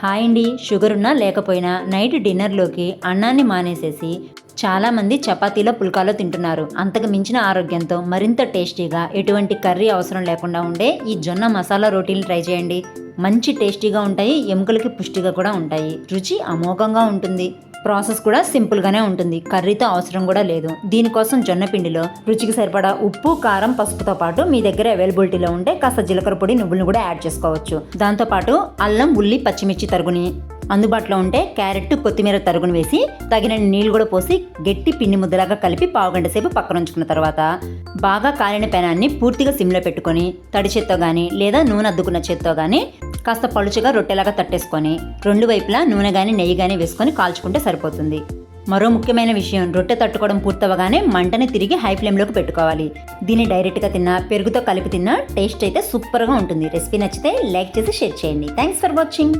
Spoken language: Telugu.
హాయ్ అండి షుగర్ ఉన్నా లేకపోయినా నైట్ డిన్నర్లోకి అన్నాన్ని మానేసేసి చాలామంది చపాతీలో పుల్కాలో తింటున్నారు. అంతకు మించిన ఆరోగ్యంతో మరింత టేస్టీగా ఎటువంటి కర్రీ అవసరం లేకుండా ఉండే ఈ జొన్న మసాలా రోటీలు ట్రై చేయండి. మంచి టేస్టీగా ఉంటాయి ఎముకలకి పుష్టిగా కూడా ఉంటాయి. రుచి అమోఘంగా ఉంటుంది. ప్రాసెస్ కూడా సింపుల్గానే ఉంటుంది. కర్రీతో అవసరం కూడా లేదు. దీనికోసం జొన్న పిండిలో రుచికి సరిపడా ఉప్పు కారం పసుపుతో పాటు మీ దగ్గర అవైలబిలిటీలో ఉంటే కాస్త జీలకర్ర పొడి నువ్వులను కూడా యాడ్ చేసుకోవచ్చు. దాంతోపాటు అల్లం ఉల్లి పచ్చిమిర్చి తరుగుని అందుబాటులో ఉంటే క్యారెట్ కొత్తిమీర తరుగును వేసి తగినన్ని నీళ్ళు కూడా పోసి గట్టి పిండి ముద్దలాగా కలిపి పావుగంట సేపు పక్కన ఉంచుకున్న తర్వాత బాగా కాలిన పెనాన్ని పూర్తిగా సిమ్లో పెట్టుకొని తడి చేత్తో కానీ లేదా నూనె అద్దుకున్న చేత్తో కానీ కాస్త పలుచగా రొట్టెలాగా తట్టేసుకొని రెండు వైపులా నూనె కానీ నెయ్యి కానీ వేసుకొని కాల్చుకుంటే సరిపోతుంది. మరో ముఖ్యమైన విషయం రొట్టె తట్టుకోవడం పూర్తవగానే మంటని తిరిగి హై ఫ్లేమ్లోకి పెట్టుకోవాలి. దీన్ని డైరెక్ట్గా తిన్నా పెరుగుతో కలిపి తిన్నా టేస్ట్ అయితే సూపర్గా ఉంటుంది. రెసిపీ నచ్చితే లైక్ చేసి షేర్ చేయండి. Thanks for watching.